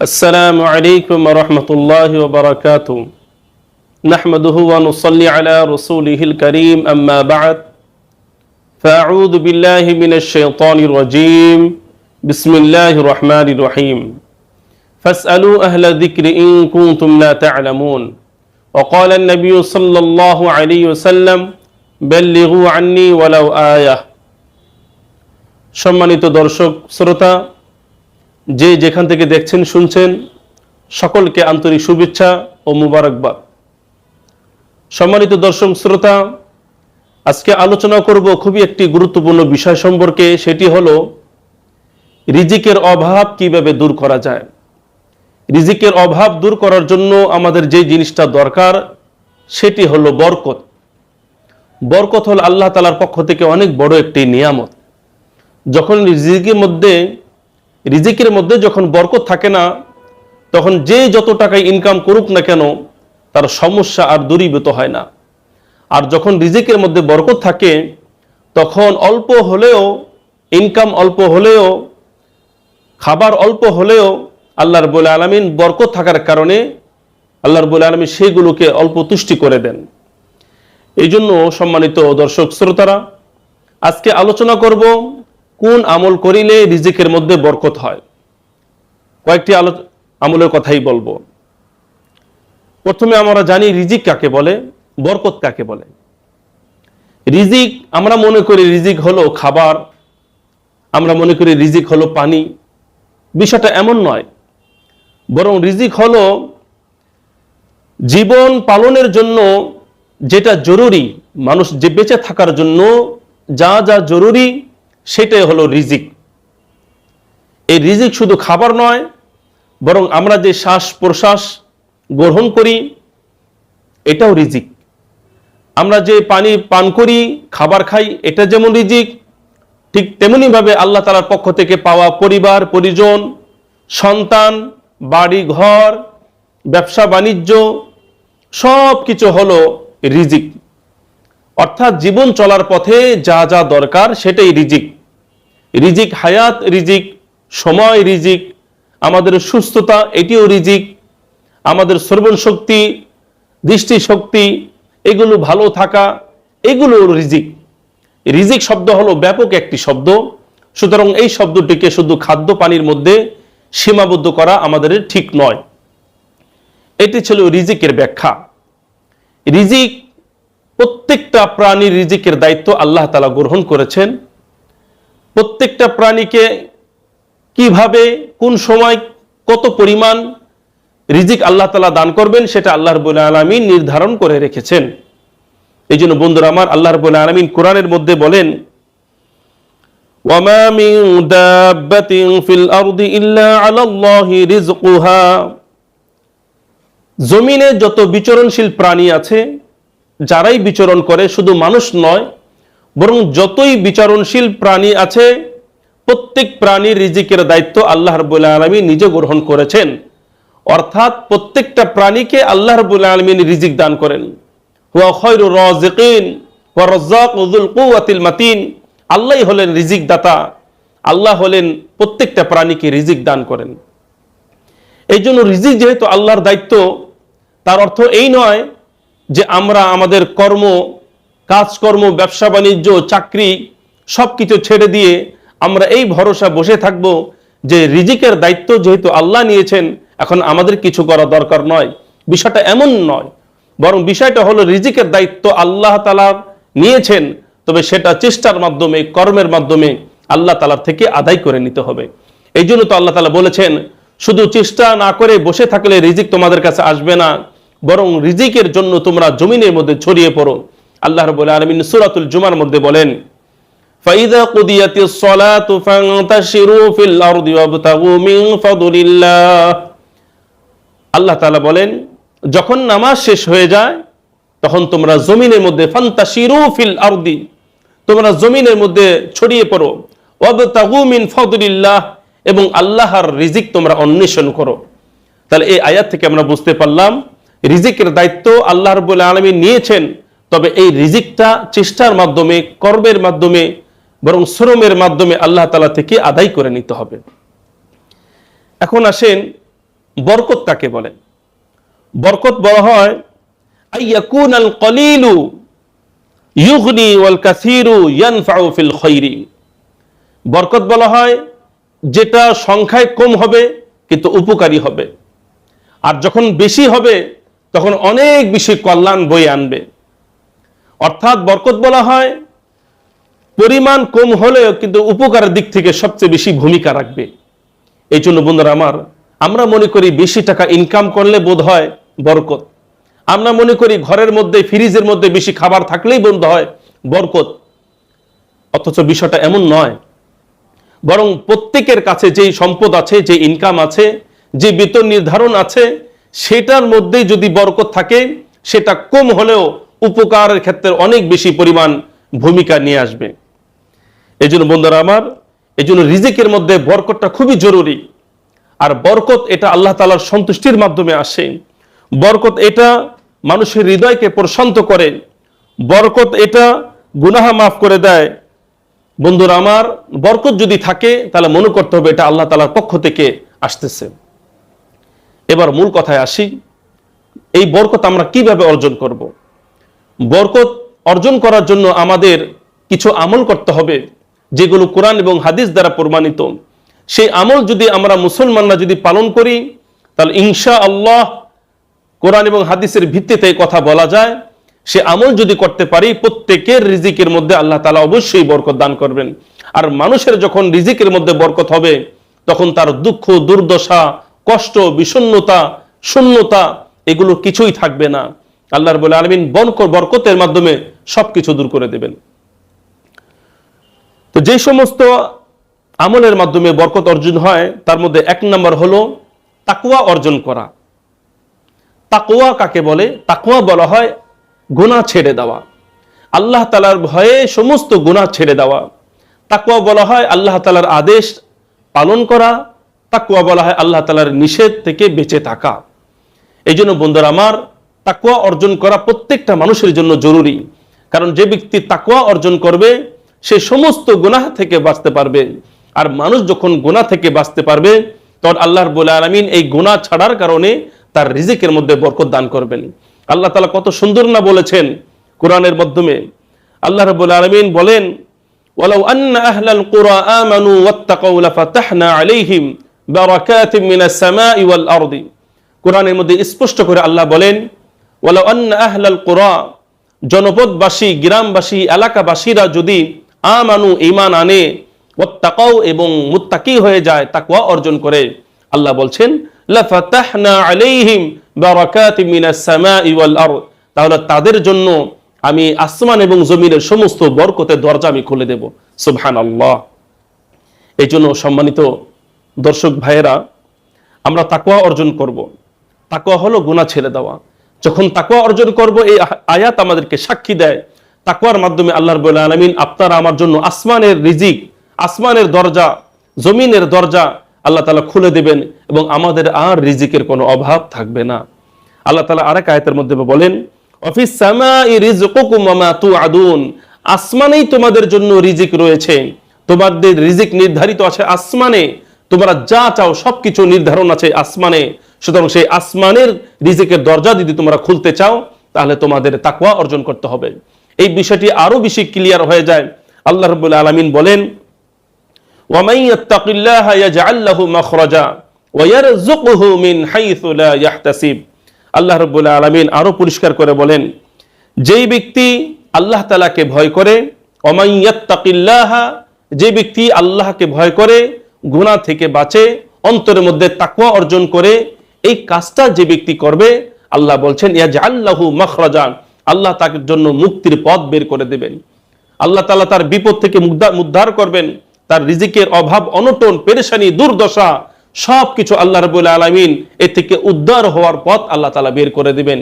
السلام عليكم ورحمة الله وبركاته نحمده ونصلي على رسوله الكريم أما بعد فأعوذ بالله من الشيطان الرجيم بسم الله الرحمن الرحيم فاسألوا أهل الذكر إن كنتم لا تعلمون وقال النبي صلى الله عليه وسلم بلغوا عني ولو آية সম্মানিত দর্শক শ্রোতা যে যেখান থেকে দেখছেন, শুনছেন, সকলকে আন্তরিক শুভেচ্ছা ও মুবারকবাদ। সম্মানিত দর্শক শ্রোতা, আজকে আলোচনা করব খুবই একটি গুরুত্বপূর্ণ বিষয় সম্পর্কে, সেটি হলো রিজিকের অভাব কীভাবে দূর করা যায়। রিজিকের অভাব দূর করার জন্য আমাদের যে জিনিসটা দরকার, সেটি হলো বরকত। বরকত হল আল্লাহ তালার পক্ষ থেকে অনেক বড় একটি নিয়ামত। যখন রিজিকের মধ্যে রিজিকের মধ্যে যখন বরকত থাকে না, তখন যে যত টাকায় ইনকাম করুক না কেন, তার সমস্যা আর দূরীভূত হয় না। আর যখন রিজিকের মধ্যে বরকত থাকে, তখন অল্প হলেও ইনকাম অল্প হলেও, খাবার অল্প হলেও আল্লাহর বলে আলমিন বরকত থাকার কারণে আল্লাহর বলে আলমিন সেইগুলোকে অল্প তুষ্টি করে দেন। এই জন্য সম্মানিত দর্শক, শ্রোতারা, আজকে আলোচনা করব কোন আমল করিলে রিজিকের মধ্যে বরকত হয়? কয়েকটি আলো আমলের কথাই বলব। প্রথমে আমরা জানি রিজিক কাকে বলে, বরকত কাকে বলে। রিজিক, আমরা মনে করি রিজিক হলো খাবার, আমরা মনে করি রিজিক হলো পানি। বিষয়টা এমন নয়। বরং রিজিক হলো জীবন পালনের জন্য যেটা জরুরি, মানুষ যে বেঁচে থাকার জন্য যা যা জরুরি সেটাই হলো রিজিক। এই রিজিক শুধু খাবার নয়, বরং আমরা যে শ্বাস প্রশ্বাস গ্রহণ করি, এটাও রিজিক। আমরা যে পানি পান করি, খাবার খাই, এটা যেমন রিজিক, ঠিক তেমনিভাবে আল্লাহ তালার পক্ষ থেকে পাওয়া পরিবার, পরিজন, সন্তান, বাড়ি, ঘর, ব্যবসা, বাণিজ্য সব কিছু হলো রিজিক। অর্থাৎ জীবন চলার পথে যা যা দরকার, সেটাই রিজিক। রিজিক হায়াত রিজিক, সময় রিজিক, আমাদের সুস্থতা এটিও রিজিক, আমাদের শ্রবণ শক্তি দৃষ্টিশক্তি, এগুলো ভালো থাকা এগুলো রিজিক। রিজিক শব্দ হলো ব্যাপক একটি শব্দ। সুতরাং এই শব্দটিকে শুধু খাদ্য পানির মধ্যে সীমাবদ্ধ করা আমাদের ঠিক নয়। এটি ছিল রিজিকের ব্যাখ্যা। রিজিক প্রত্যেকটা প্রাণীর রিজিকের দায়িত্ব আল্লাহ তালা গ্রহণ করেছেন। প্রত্যেকটা প্রাণীকে কিভাবে কোন সময় কত পরিমাণ রিজিক আল্লাহ তালা দান করবেন সেটা আল্লাহ রবুল্লা আলমিন নির্ধারণ করে রেখেছেন এই জন্য বন্ধুরা আমার আল্লাহ রবুল্লা আলমিন কোরআনের মধ্যে বলেন وما من دابة في الأرض إلا على الله رزقها জমিনে যত বিচরণশীল প্রাণী আছে যারাই বিচরণ করে শুধু মানুষ নয় বরং যতই বিচারণশীল প্রাণী আছে, প্রত্যেক প্রাণীর রিজিকের দায়িত্ব আল্লাহ রবুল্লা আলমী নিজে গ্রহণ করেছেন। অর্থাৎ প্রত্যেকটা প্রাণীকে আল্লাহ রবুল্লা আলমিন রিজিক দান করেন। রাজ্জাকুযুল কুওয়াতিল মাতিন। আল্লাহই হলেন রিজিক দাতা আল্লাহ হলেন প্রত্যেকটা প্রাণীকে রিজিক দান করেন। এই জন্য রিজিক যেহেতু আল্লাহর দায়িত্ব, তার অর্থ এই নয় যে আমরা আমাদের কর্ম কাজকর্ম, ব্যবসা, বাণিজ্য, চাকরি সব কিছু ছেড়ে দিয়ে আমরা এই ভরসা বসে থাকব যে রিজিকের দায়িত্ব যেহেতু আল্লাহ নিয়েছেন, এখন আমাদের কিছু করা দরকার নয়। বিষয়টা এমন নয়, বরং বিষয়টা হলো রিজিকের দায়িত্ব আল্লাহ তালা নিয়েছেন, তবে সেটা চেষ্টার মাধ্যমে, কর্মের মাধ্যমে আল্লাহ তালার থেকে আদায় করে নিতে হবে। এই জন্য তো আল্লাহ তালা বলেছেন, শুধু চেষ্টা না করে বসে থাকলে রিজিক তোমাদের কাছে আসবে না, বরং রিজিকের জন্য তোমরা জমিনের মধ্যে ছড়িয়ে পড়ো। আল্লাহ রবুল্লা আলমিন সুরাতুল জুমার মধ্যে বলেন فإذا قضيت الصلاة فانتشروا في الأرض وابتغوا من فضل الله আল্লাহ তাআলা বলেন যখন নামাজ শেষ হয়ে যায় তখন তোমরা জমিনের মধ্যে ফান্তাশিরু ফিল আরদি তোমরা জমিনের মধ্যে ছড়িয়ে পড়ো ওয়াবতাগু মিন ফদলিল্লাহ এবং আল্লাহর রিজিক তোমরা অন্বেষণ করো তাহলে এই আয়াত থেকে আমরা বুঝতে পারলাম রিজিকের দায়িত্ব আল্লাহ রবুল্লা আলমী নিয়েছেন তবে এই রিজিকটা চেষ্টার মাধ্যমে, কর্মের মাধ্যমে, বরং শ্রমের মাধ্যমে আল্লাহ তালা থেকে আদায় করে নিতে হবে। এখন আসেন বরকত কাকে বলেন? বরকত বলা হয় ওয়াল খৈরি বরকত বলা হয়, যেটা সংখ্যায় কম হবে, কিন্তু উপকারী হবে। আর যখন বেশি হবে, তখন অনেক বেশি কল্যাণ বয়ে আনবে। অর্থাৎ বরকত বলা হয়, পরিমাণ কম হলেও কিন্তু উপকারের দিক থেকে সবচেয়ে বেশি ভূমিকা রাখবে। এই জন্য বন্ধুরা আমার, আমরা মনে করি বেশি টাকা ইনকাম করলে বোধ হয় বরকত। আমরা মনে করি ঘরের মধ্যে ফ্রিজের মধ্যে বেশি খাবার থাকলেই বন্ধ হয় বরকত। অথচ বিষয়টা এমন নয়। বরং প্রত্যেকের কাছে যেই সম্পদ আছে যে ইনকাম আছে, যে বেতন নির্ধারণ আছে, সেটার মধ্যেই যদি বরকত থাকে, সেটা কম হলেও উপকারের ক্ষেত্রে অনেক বেশি পরিমাণ ভূমিকা নিয়ে আসবে। এই জন্য বন্ধুরা আমার, এই জন্য রিজিকের মধ্যে বরকতটা খুবই জরুরি। আর বরকত এটা আল্লাহ তালার সন্তুষ্টির মাধ্যমে আসে। বরকত এটা মানুষের হৃদয়কে প্রশান্ত করে। বরকত এটা গুনাহা মাফ করে দেয়। বন্ধুরা আমার, বরকত যদি থাকে, তাহলে মনে করতে হবে এটা আল্লাহ তালার পক্ষ থেকে আসতেছে। এবার মূল কথায় আসি। এই বরকত আমরা কীভাবে অর্জন করব। বরকত অর্জন করার জন্য আমাদের কিছু আমল করতে হবে, যেগুলো কোরআন এবং হাদিস দ্বারা প্রমাণিত। সেই আমল যদি আমরা মুসলমানরা যদি পালন করি, তাহলে ইনশা আল্লাহ কোরআন এবং হাদিসের ভিত্তিতে কথা বলা যায়। সে আমল যদি করতে পারি, প্রত্যেকের রিজিকের মধ্যে আল্লাহ তালা অবশ্যই বরকত দান করবেন। আর মানুষের যখন রিজিকের মধ্যে বরকত হবে, তখন তার দুঃখ, দুর্দশা, কষ্ট বিষণ্নতা শূন্যতা, এগুলো কিছুই থাকবে না। আল্লাহর বলে আলমিন বরকতের মাধ্যমে সবকিছু দূর করে দেবেন। তো যে সমস্ত আমলের মাধ্যমে বরকত অর্জন হয়, তার মধ্যে এক নম্বর হলো তাকুয়া অর্জন করা। তাকুয়া কাকে বলে? তাকুয়া বলা হয় গুণা ছেড়ে দেওয়া। আল্লাহ তালার ভয়ে সমস্ত গুণা ছেড়ে দেওয়া। তাকুয়া বলা হয় আল্লাহ তালার আদেশ পালন করা। তাকুয়া বলা হয় আল্লাহ তালার নিষেধ থেকে বেঁচে থাকা। এই জন্য বন্ধুরা আমার তাকুয়া অর্জন করা প্রত্যেকটা মানুষের জন্য জরুরি কারণ যে ব্যক্তি তাকুয়া অর্জন করবে সে সমস্ত গুনাহ থেকে বাঁচতে পারবে আর মানুষ যখন গুনাহ থেকে বাঁচতে পারবে তখন আল্লাহর বলে আলমিন এই গুনাহ ছাড়ার কারণে তার রিজিকের মধ্যে বরকত দান করবেন আল্লাহ তালা কত সুন্দর না বলেছেন কোরআনের মাধ্যমে আল্লাহ রবুল আলমিন বলেন ولو أن أهل القرى آمنوا واتقوا لفتحنا عليهم بركات من السماء والأرض কোরআনের মধ্যে স্পষ্ট করে আল্লাহ বলেন ওয়ালা অন্য আহলাল কোরা জনপদবাসী, গ্রামবাসী, এলাকাবাসীরা যদি আমানু ইমান আনে ওত্তাকাও এবং মুত্তাকি হয়ে যায় তাকুয়া অর্জন করে, আল্লাহ বলছেন, লাফাতাহনা আলাইহিম বারাকাতি মিনাস সামাই ওয়াল আরদ। তাহলে তাদের জন্য আমি আসমান এবং জমিনের সমস্ত বরকতের দরজা আমি খুলে দেব। সুবহানাল্লাহ। এই জন্য সম্মানিত দর্শক ভাইয়েরা, আমরা তাকুয়া অর্জন করব। তাকুয়া হলো গুনাহ ছেড়ে দেওয়া। যখন তাকওয়া অর্জন করব, এই আয়াত আমাদেরকে সাক্ষী দেয়। তাকওয়ার মাধ্যমে আল্লাহর বলে আলমিন আপনারা আমার জন্য আসমানের রিজিক, আসমানের দরজা, জমিনের দরজা আল্লাহ তালা খুলে দেবেন এবং আমাদের আর রিজিকের কোনো অভাব থাকবে না। আল্লাহ তালা আরেক আয়তের মধ্যে বলেন, অফিস আদুন আসমানেই তোমাদের জন্য রিজিক রয়েছে। তোমাদের রিজিক নির্ধারিত আছে আসমানে। তোমরা যা চাও, সবকিছু নির্ধারণ আছে আসমানে। সুতরাং সেই আসমানের রিজিকের দরজা যদি তোমরা খুলতে চাও, তাহলে তোমাদের তাকুয়া অর্জন করতে হবে। এই বিষয়টি আরও বেশি ক্লিয়ার হয়ে যায়। আল্লাহ রবুল আলমিন বলেন আল্লাহ রবুল্লা আলমিন আরও পরিষ্কার করে বলেন, যেই ব্যক্তি আল্লাহ তালাকে ভয় করে অমাইয়াত্তাকিল্লাহা যে ব্যক্তি আল্লাহকে ভয় করে গুনাহ থেকে বাঁচে, অন্তরের মধ্যে তাকুয়া অর্জন করে, এই কাজটা যে ব্যক্তি করবে, আল্লাহ বলছেন ইয়াজ আল্লাহু মখরাজান আল্লাহ তার জন্য মুক্তির পথ বের করে দেবেন। আল্লাহ তালা তার বিপদ থেকে উদ্ধার করবেন। তার রিজিকের অভাব, অনটন, পেরেশানি, দুর্দশা সব কিছু আল্লাহ রবুল আলমিন এ থেকে উদ্ধার হওয়ার পথ আল্লাহ তালা বের করে দিবেন।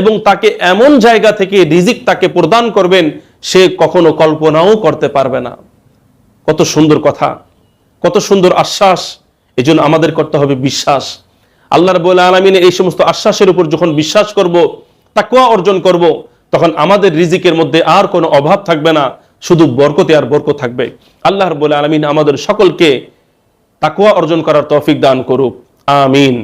এবং তাকে এমন জায়গা থেকে রিজিক তাকে প্রদান করবেন, সে কখনো কল্পনাও করতে পারবে না। কত সুন্দর কথা, কত সুন্দর আশ্বাস এই জন্য আমাদের করতে হবে বিশ্বাস। আল্লাহ রবুল আলমিনের এই সমস্ত আশ্বাসের উপর যখন বিশ্বাস করব তাকুয়া অর্জন করব, তখন আমাদের রিজিকের মধ্যে আর কোনো অভাব থাকবে না, শুধু বরকতে আর বরকত থাকবে। আল্লাহর বলে আলমিন আমাদের সকলকে তাকুয়া অর্জন করার তৌফিক দান করুক। আমিন।